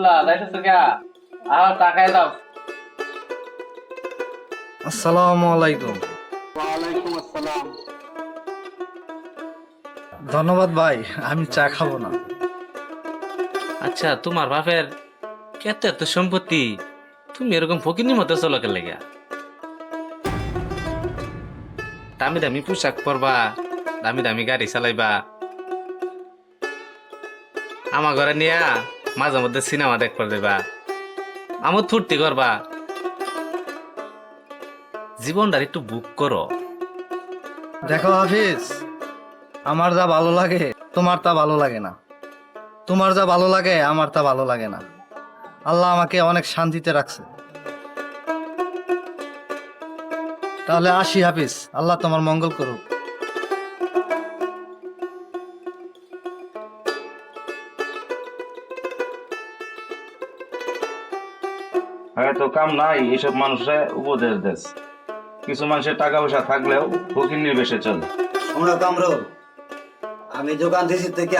আব্দুল্লাহ যাইতেছো কে আহ টাকায় দাও। আসসালামু আলাইকুম। ওয়ালাইকুম আসসালাম। ধন্যবাদ ভাই আমি চা খাব না। আচ্ছা তোমার বাপের কত এত সম্পত্তি? তুমি এরকম ফকিনি মতো চলো কে লেগে। দামি দামি পোশাক পরবা দামি দামি গাড়ি চালাইবা। আমার ঘরে নিয়া মাঝে মধ্যে সিনেমা দেখবার দেবা আমার ফুর্তি করবা। জীবনটার একটু বুক করো। দেখো হাফিজ, আমার যা ভালো লাগে, তোমার তা ভালো লাগে না। তোমার যা ভালো লাগে, আমার তা ভালো লাগে না। আল্লাহ আমাকে অনেক শান্তিতে রাখছে। তাহলে আসি হাফিজ, আল্লাহ তোমার মঙ্গল করুক। কাম নাই এইসব মানুষের উপদেশ দেশ। কিছু মানুষের টাকা পয়সা থাকলেও ফকির নির্বেশে চলে। আমরা কামরুল আমি যোগান দিছি থেকে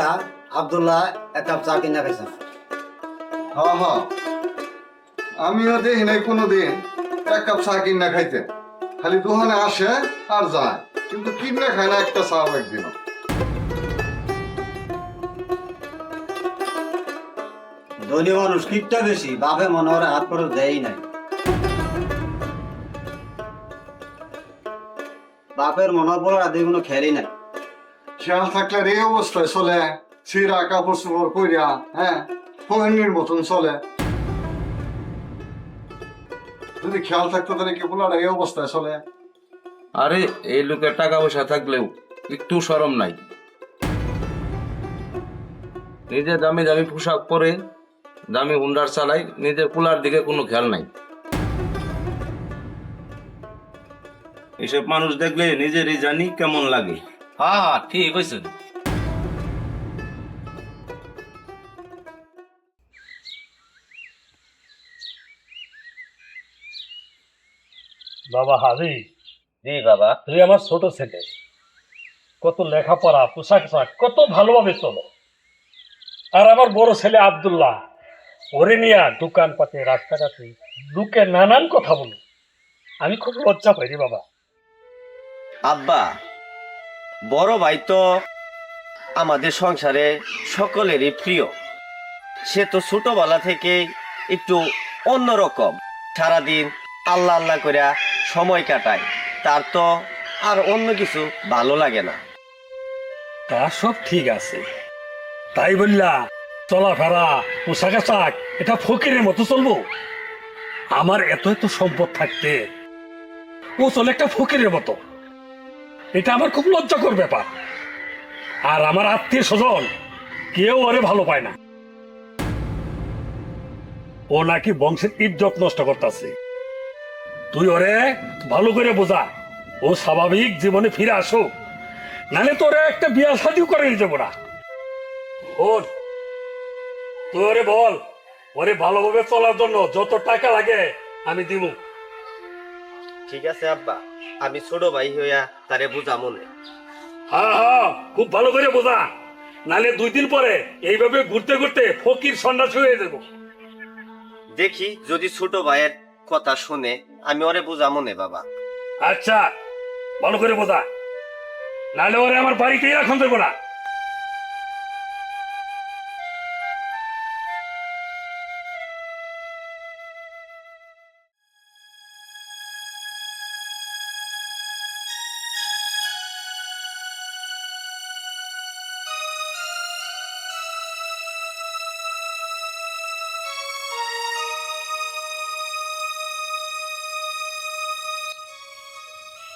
আবদুল্লাহ এক কাপ চা কিনা খাইছি। হ্যাঁ হ্যাঁ আমিও দেখি নাই কোনোদিন এক কাপ চা কিনা খাইতে। খালি দোকানে আসে আর যায় কিন্তু কিনে খায় না একটা চা একদিন ধনী মানুষ কিটটা বেশি? বাপে মনে হয় হাত করে দেয় নাই। বাপের মনে পড়ে রাতে কোনো খেয়ালই নাই। খেয়াল থাকলে এই অবস্থায় চলে। ছিঁড়া কাপড় চোপড় কইরা হ্যাঁ? ফোনের মতন চলে। যদি খেয়াল থাকতো তাহলে কি বলার এই অবস্থায় চলে? আরে এই লোকের টাকা পয়সা থাকলেও একটু সরম নাই। নিজে দামি দামি পোশাক পরে দামি হুন্ডার চালাই নিজের কুলার দিকে কোনো খেয়াল নাই। এসব মানুষ দেখলে নিজেরই জানি কেমন লাগে। হ্যাঁ হ্যাঁ ঠিক কইছো বাবা হাজি। জি বাবা। তুই আমার ছোট ছেলে। কত লেখাপড়া পোশাক আশাক কত ভালোভাবে চলো। আর আমার বড় ছেলে আব্দুল্লাহ। ওরে নিয়া দোকানপাতে রাস্তাঘাটে। লোকে নানান কথা বলো। আমি খুব লজ্জা পাই রে বাবা। আব্বা বড় ভাই তো আমাদের সংসারে সকলেরই প্রিয়। সে তো ছোটবেলা থেকে একটু অন্যরকম। সারাদিন আল্লাহ আল্লাহ করে সময় কাটায়। তার তো আর অন্য কিছু ভালো লাগে না। তা সব ঠিক আছে। তাই বললা চলাফেরা, পোশাক আশাক, এটা ফকিরের মতো চলবো। আমার এত এত সম্পদ থাকতে ও চলে একটা ফকিরের মতো। এটা আমার খুব লজ্জাকর ব্যাপার। আর আমার আত্মীয় স্বজন কেউ ওরে ভালো পায় না। ও নাকি বংশের ইজ্জত নষ্ট করতেছে। তুই ওরে ভালো করে বোঝা, ও স্বাভাবিক জীবনে ফিরে আসুক। নালে তোরে একটা বিয়া শাদিও করে নিতে না। ওর তুই ওরে বল ওরে ভালোভাবে চলার জন্য যত টাকা লাগে আমি দিব। ঠিক আছে আব্বা আমি ছোট ভাই হইয়া তারে বুঝা মনে হ্যাঁ হ্যাঁ খুব ভালো করে বোঝা। নালে দুই দিন পরে এইভাবে ঘুরতে ঘুরতে ফকির সন্ন্যাস হয়ে যাব। দেখি যদি ছোট ভাইয়ের কথা শুনে আমি ওরে বুঝা মনে বাবা। আচ্ছা ভালো করে বোঝা। নালে ওরে আমার বাড়িতেই রাখন দেবো না।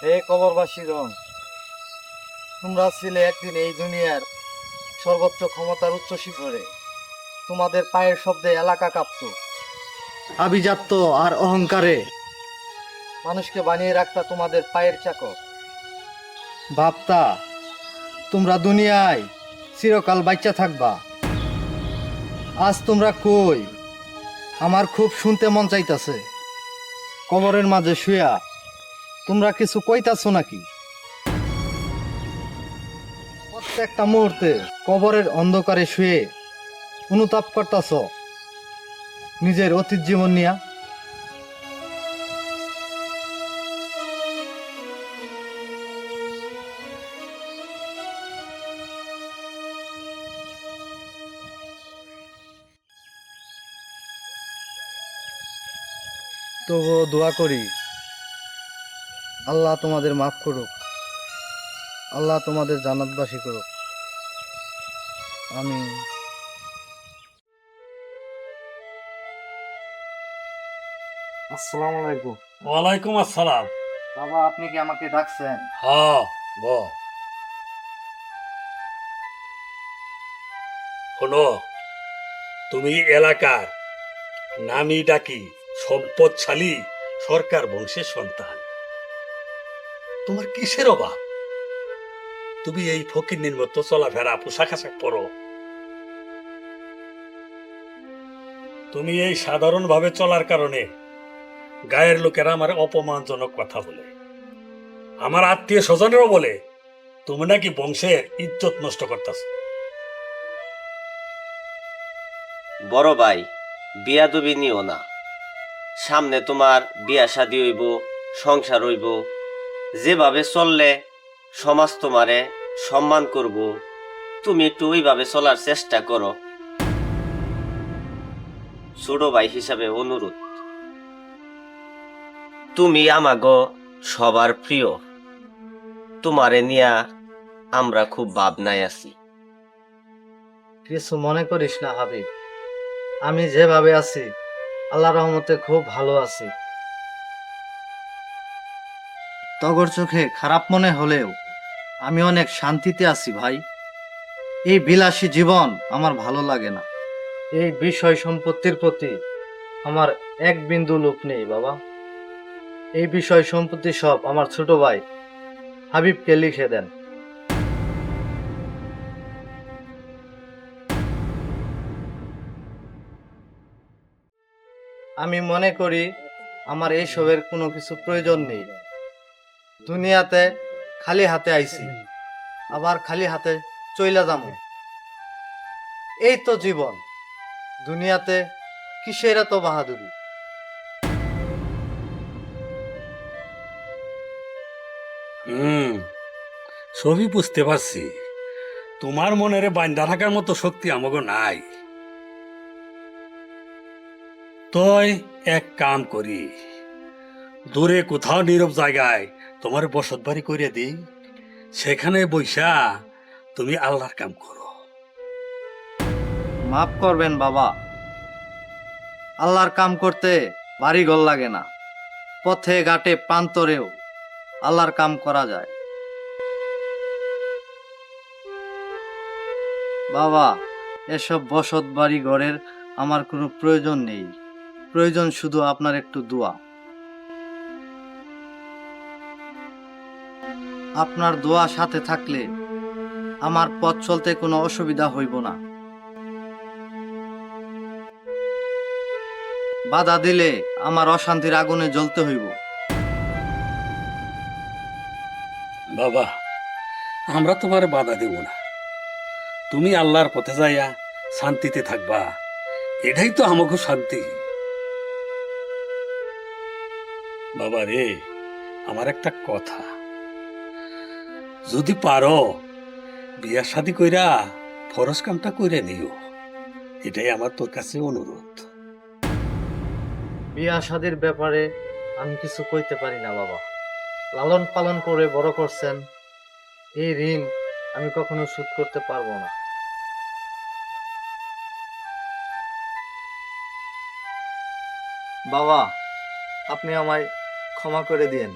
হে কবরবাসীগণ তোমরা ছিলে একদিন এই দুনিয়ার সর্বোচ্চ ক্ষমতার উচ্চ শিখরে। তোমাদের পায়ের শব্দে এলাকা কাঁপত, আভিজাত্য আর অহংকারে। মানুষকে বানিয়ে রাখতা তোমাদের পায়ের চাকর। ভাবতা, তোমরা দুনিয়ায় চিরকাল বাচ্চা থাকবা। আজ তোমরা কই? আমার খুব শুনতে মন চাইতাছে। কবরের মাঝে শুয়া তোমরা কিছু কইতাছো নাকি? প্রত্যেকটা মুহূর্তে কবরের অন্ধকারে শুয়ে অনুতাপ করতাছ নিজের অতীত জীবন নিয়া। তবুও দোয়া করি আল্লাহ তোমাদের মাফ করুক। আল্লাহ তোমাদের জান্নাতবাসী করুক। আমি আসসালামু আলাইকুম। ওয়ালাইকুম আসসালাম। বাবা আপনি কি আমাকে ডাকছেন? হ ব। শোনো তুমি এলাকার নামি ডাকি সম্পদশালী সরকার বংশের সন্তান। তোমার কিসের অভাব? তুমি এই ফকির মতো চলাফেরা পোশাক আশাক পরো। তুমি এই সাধারণভাবে চলার কারণে গায়ের লোকেরা আমার অপমানজনক কথা বলে। আমার আত্মীয় স্বজনেরও বলে, তুমি নাকি বংশের ইজ্জত নষ্ট করতেছ। বড় ভাই বিয়া দুবি নিও না। সামনে তোমার বিয়া শাদি হইব, সংসার হইব যেভাবে চললে সমাজ তোমারে সম্মান করব, তুমি একটু ওইভাবে চলার চেষ্টা করো। ছোট ভাই হিসাবে অনুরোধ। তুমি আমাগো সবার প্রিয়। তোমারে নিয়া আমরা খুব ভাবনায় আছি। কিছু মনে করিস না হাবিব। আমি যেভাবে আছি আল্লাহ রহমতে খুব ভালো আছি। তগর চোখে খারাপ মনে হলেও আমি অনেক শান্তিতে আছি ভাই। এই বিলাসী জীবন আমার ভালো লাগে না। এই বিষয় সম্পত্তির প্রতি আমার এক বিন্দু লোক নেই বাবা। এই বিষয় সম্পত্তি সব আমার ছোট ভাই হাবিবকে লিখে দেন। আমি মনে করি আমার এইসবের কোনো কিছু প্রয়োজন নেই। দুনিয়াতে খালি হাতে আইছি। আবার খালি হাতে চইলা যাব এই তো জীবন। দুনিয়াতে কিসের এত বাহাদুরি? হুম সবই বুঝতে পারছি। তোমার মনের বান্দা থাকার মতো শক্তি আমাকে নাই। তই এক কাম করি দূরে কোথাও নীরব জায়গায় তোমার বসত বাড়ি করে দিই, সেখানে বৈশা তুমি আল্লাহর কাম করো। মাফ করবেন বাবা, আল্লাহর কাম করতে বাড়ি ঘর লাগে না, পথে, ঘাটে, প্রান্তরেও আল্লাহর কাম করা যায়। বাবা, এসব বসত বাড়ি ঘরের আমার কোনো প্রয়োজন নেই, প্রয়োজন শুধু আপনার একটু দোয়া। আপনার দোয়া সাথে থাকলে আমার পথ চলতে কোনো অসুবিধা হইব না। বাধা দিলে আমার অশান্তির আগুনে জ্বলতে হইব। বাবা, আমরা তোমার বাধা দেব না। তুমি আল্লাহর পথে যাইয়া শান্তিতে থাকবা। এটাই তো আমাকে শান্তি। বাবা রে, আমার একটা কথা। যদি পারো, বিয়া শাদি কইরা ফরজ কামটা কইরা নিও। এটাই আমার তোর কাছে অনুরোধ। বিয়া শাদির ব্যাপারে আমি কিছু কইতে পারি না, বাবা। লালন পালন করে বড় করছেন, এই ঋণ আমি কখনো শোধ করতে পারব না। বাবা, আপনি আমায় ক্ষমা করে দিন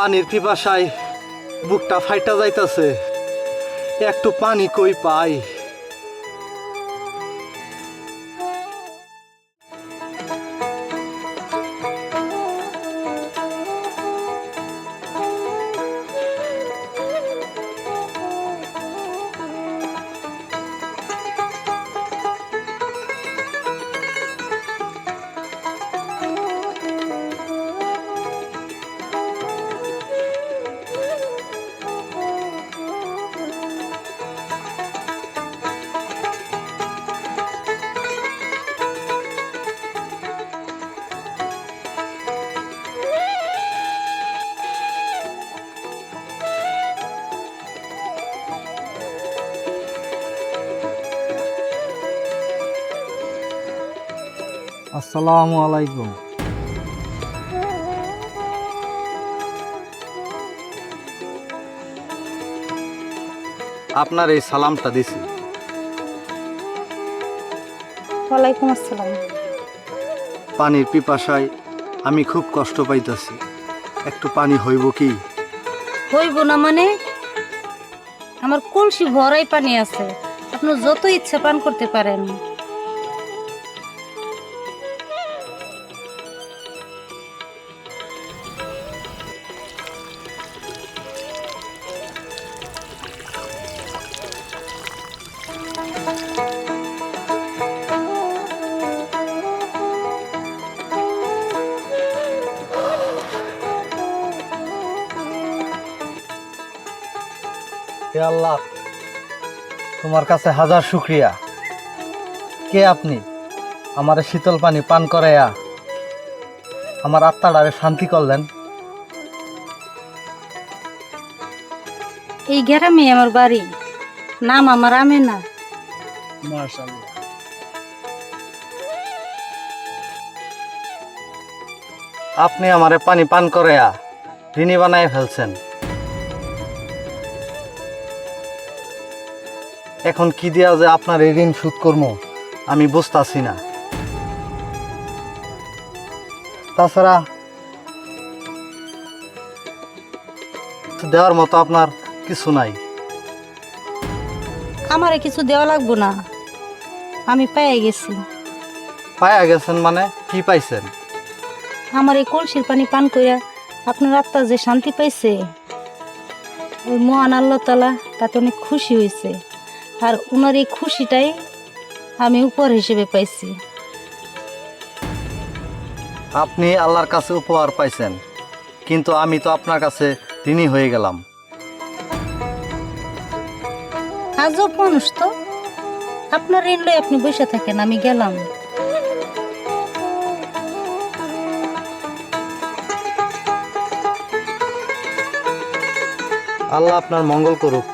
পানির পিপাসায় বুকটা ফাইটা যাইতাছে। একটু পানি কই পাই। আসসালামু আলাইকুম। আপনার এই সালামটা দিছি। ওয়ালাইকুম আসসালাম। পানির পিপাসায় আমি খুব কষ্ট পাইতাছি। একটু পানি হইব কি? হইব না মানে? আমার কলসি ভরাই পানি আছে। আপনি যত ইচ্ছা পান করতে পারেন। হে আল্লাহ তোমার কাছে হাজার শুক্রিয়া। কে আপনি? আমার শীতল পানি পান করাইয়া আমার আত্মাটারে শান্তি করলেন। এই গ্রামে আমার বাড়ি নাম আমার আমেনা। আপনি আমারে পানি পান করাইয়া ঋণী বানায় ফেলছেন। এখন কি দিয়া যে আপনার এই ঋণ শোধ করব আমি বুঝতাছি না। তাছাড়া দেওয়ার মতো আপনার কিছু নাই। আমারে কিছু দেওয়া লাগবো না। আমি পেয়ে গেছি। পায়া গেছেন মানে কি পাইছেন? আমার এই কলসির পানি পান কইরা আপনার আত্মা যে শান্তি পাইছে ওই মহান আল্লাহ তালা তাতে অনেক খুশি হয়েছে আর ওনার এই খুশিটাই আমি উপহার হিসেবে পাইছি। আপনি আল্লাহর কাছে উপহার পাইছেন কিন্তু আমি তো আপনার কাছে ঋণী হয়ে গেলাম। আজব মানুষ তো। আপনার ঋণ লই আপনি বসে থাকেন আমি গেলাম। আল্লাহ আপনার মঙ্গল করুক।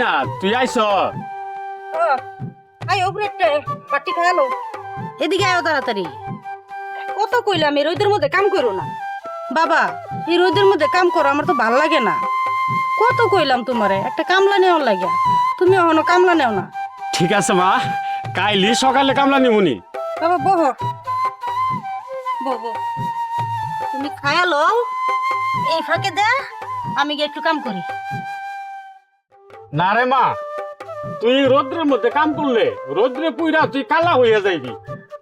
না তুই আইস। আই ওপরে পাটি খায়ালো এদিকে আয়ো তাড়াতাড়ি। কত কইলাম এই রোদের মধ্যে কাম করো না। বাবা এই রোদের মধ্যে কাম করো আমার তো ভালো লাগে না। কত কইলাম তোমারে একটা কামলা নেওয়ার লাগে তুমি এখনও কামলা নেও না। ঠিক আছে মা। কাইলি সকালে কামলা নিমুনি বাবা বহ। বহ। তুমি খায়ালো এই ফাঁকে দে আমি গিয়ে একটু কাম করি। না রে মা তুই রোদ্রের মধ্যে কাম করলে রোদ্রে পুইরা তুই কালা হইয়া যাইবি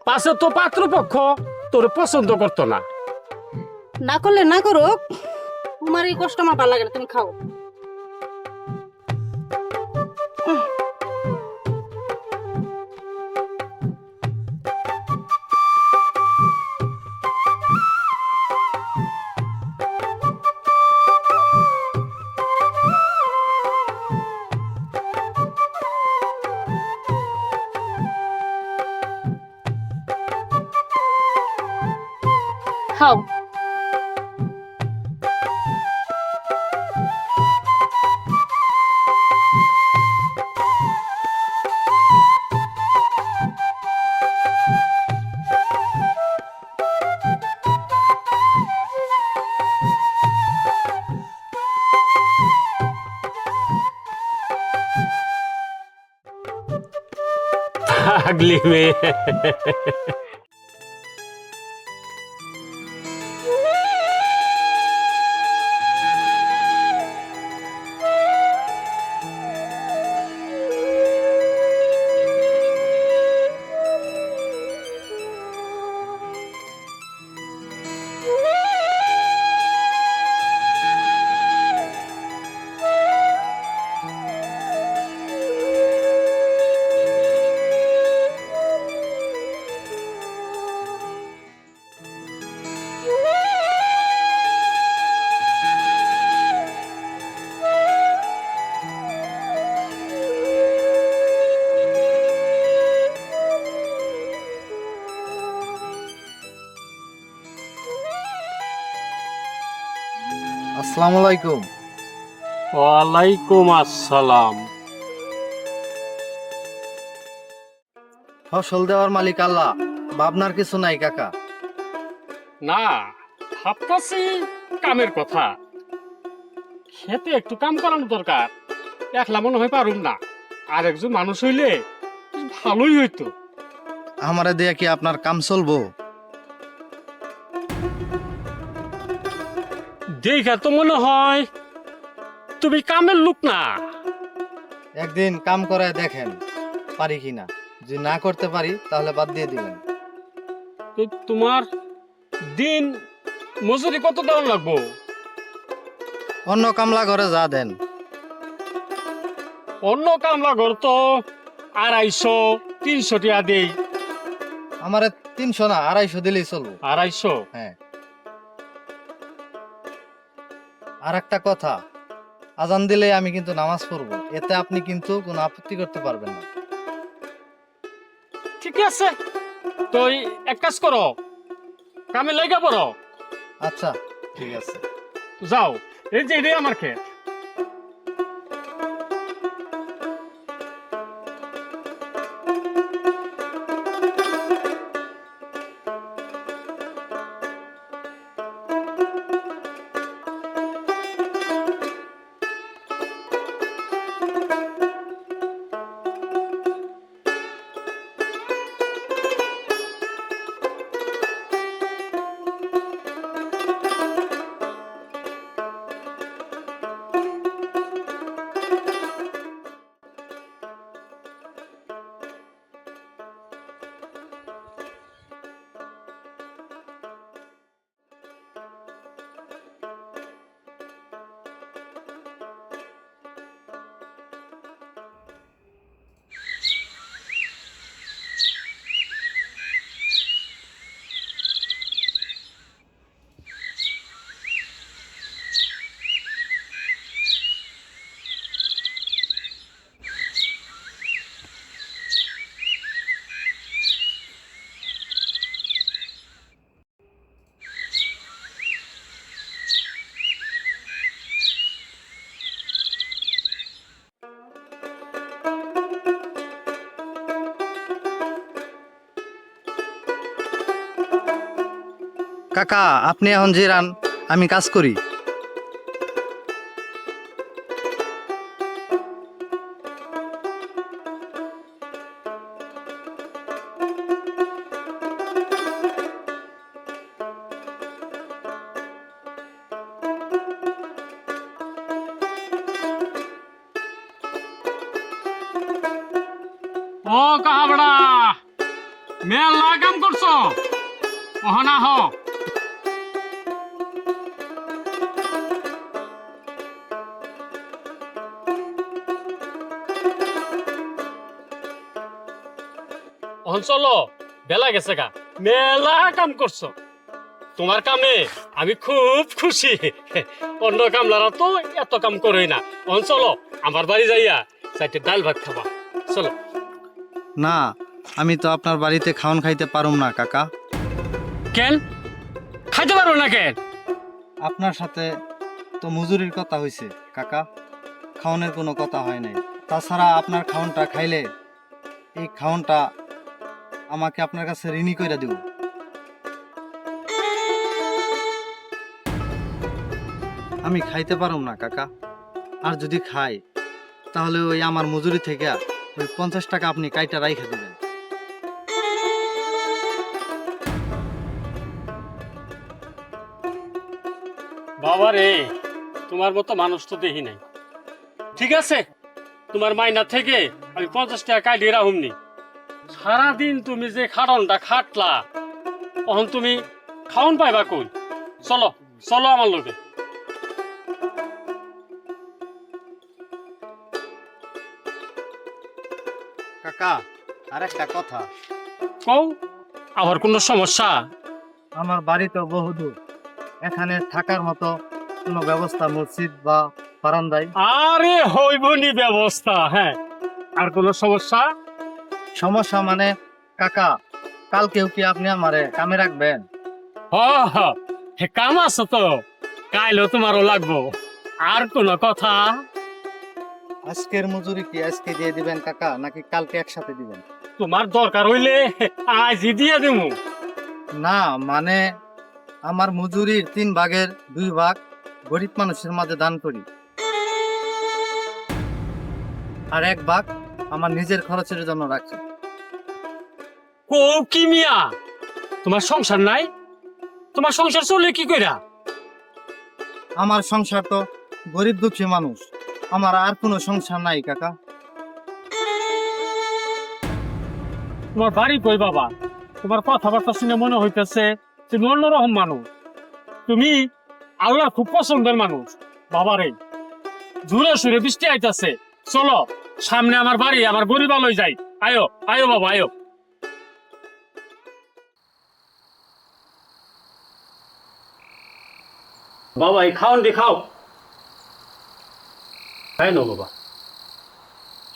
পাশে তো পাত্রপক্ষ তোর পছন্দ করতো না না করলে না করো তোমার এই কষ্ট আমার ভালো লাগে না তুমি খাও mê আসসালামু আলাইকুম। ওয়ালাইকুম আসসালাম। ফসল দেওয়ার মালিক আল্লাহ ভাবনার কিছু নাই কাকা। না ভাবতাছি কামের কথা। খেতে একটু কাম করানো দরকার একলা মনে হয় পারুম না। আর একজন মানুষ হইলে ভালোই হইতো। আমারে দিয়ে কি আপনার কাম চলবো? দেখা তো মনে হয় তুমি কামের লোক না। একদিন কাম করে দেখেন পারি কিনা যদি না করতে পারি তাহলে বাদ দিয়ে দিবেন। তোমার দিন মজুরি কত দেওয়া লাগবো? অন্য কামলা ঘরে যা দেন। অন্য কামলা ঘর তো আড়াইশো তিনশো টাকা দেই। আমারে তিনশো না আড়াইশো দিলেই চলবো। আড়াইশো? হ্যাঁ। আর একটা কথা আজান দিলে আমি কিন্তু নামাজ পড়ব এতে আপনি কিন্তু কোনো আপত্তি করতে পারবেন না। ঠিক আছে তুই এক কাজ করো আমি লইগা পড়ো। আচ্ছা ঠিক আছে। যাও এই যে এটাই আমার খেত। কাকা আপনি এখন জিরান আমি কাজ করি। ও কাহাবড়া। মেলা কাম করছ? ওহনা হ অহন চলো বেলা গেছে গা। মেলা কাম করছ। তোমার কামে আমি খুব খুশি। অন্য কামলারা তো এত কাম করেই না। অহন চলো আমার বাড়ি যাইয়া চাইতে ডাল ভাত খাবা। চলো। না আমি তো আপনার বাড়িতে খাওন খাইতে পারুম না কাকা। কেন? খাইতে পারব না কেন? আপনার সাথে তো মজুরির কথা হয়েছে কাকা। খাওনের কোনো কথা হয় নাই। তাছাড়া আপনার খাওনটা খাইলে এই খাওনটা আমাকে আপনার কাছে ঋণী করে দিব। আমি খাইতে পারম না, কাকা। আর যদি খাই, তাহলে ওই আমার মজুরি থেকে ওই পঞ্চাশ টাকা আপনি কাইটা রাইখে দেবেন। বাবা রে তোমার মতো মানুষ তো দেখি নাই। ঠিক আছে? তোমার মাইনা থেকে আমি পঞ্চাশ টাকা কাইটে রাহুমনি সারাদিন তুমি যে খাটনটা খাটলা তখন তুমি খাওন পাইবা কই? চলো চলো আমার লোকে কাকা আর একটা কথা। কও আবার কোনো সমস্যা? আমার বাড়ি তো বহুদূর এখানে থাকার মতো কোনো ব্যবস্থা মসজিদ বা বারান্দায়? আরে হইবনি ব্যবস্থা হ্যাঁ। আর কোনো সমস্যা? সমস্যা মানে কাকা কালকেও কি আপনি আমারে কামে রাখবেন? হ কাম আছে তো কাইলেও তোমারও লাগবো। আর কোনো কথা? আজকের মজুরি কি আজকে দিয়ে দিবেন কাকা নাকি কালকে একসাথে দিবেন? তোমার দরকার হইলে আজই দিয়ে দেবো না মানে আমার মজুরির তিন ভাগের দুই ভাগ গরিব মানুষের মাঝে দান করি। আর এক ভাগ আমার নিজের খরচের জন্য রাখি ও কি মিয়া? তোমার সংসার নাই? তোমার সংসার চলে কি কইরা? আমার সংসার তো গরিব দুঃখী মানুষ। আমার আর কোনো সংসার নাই কাকা। তোমার বাড়ি কই বাবা? তোমার কথাবার্তা শুনে মনে হইতেছে তুমি অন্যরকম মানুষ। তুমি আল্লাহ খুব পছন্দের মানুষ। বাবারে জুড়ে সুরে বৃষ্টি আইতাছে। চলো। সামনে আমার বাড়ি আমার গরিব আলোয় যাই। আয়ো আয়ো বাবা আয়ো। বাবা এই খাওন দি খাও। খাই নো বাবা।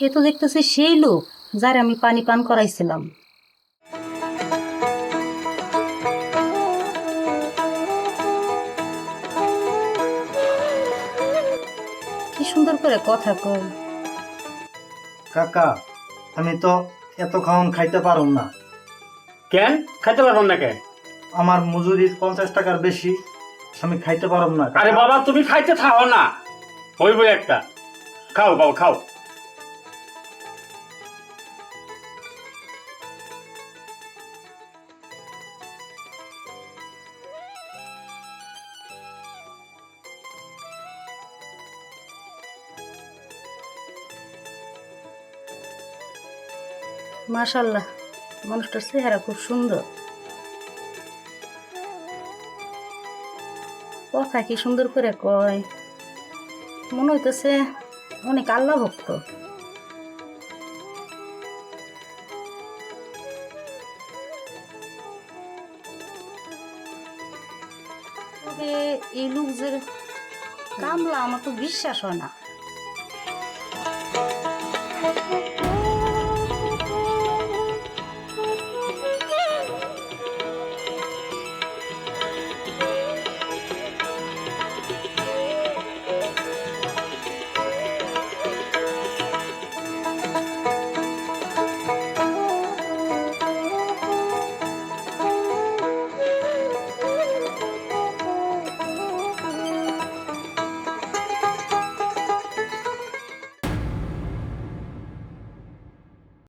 এ তো দেখতেছে সেই লোক যার আমি পানি পান করাইছিলাম। কি সুন্দর করে কথা কয়। কাকা আমি তো এত খাওয়ান খাইতে পারুম না। কেন? খাইতে পারবেন না কেন? আমার মজুরি পঞ্চাশ টাকার বেশি আমি খাইতে পারব না আরে বাবা তুমি খাইতে থাও না। হইব একটা। খাও বাবা খাও। মাশাল্লাহ মানুষটার চেহারা খুব সুন্দর। কথা কি সুন্দর করে কয়? মনে হইতেছে অনেক আল্লাহ ভক্ত তবে এই লোক যে কামলা আমার তো বিশ্বাস হয় না।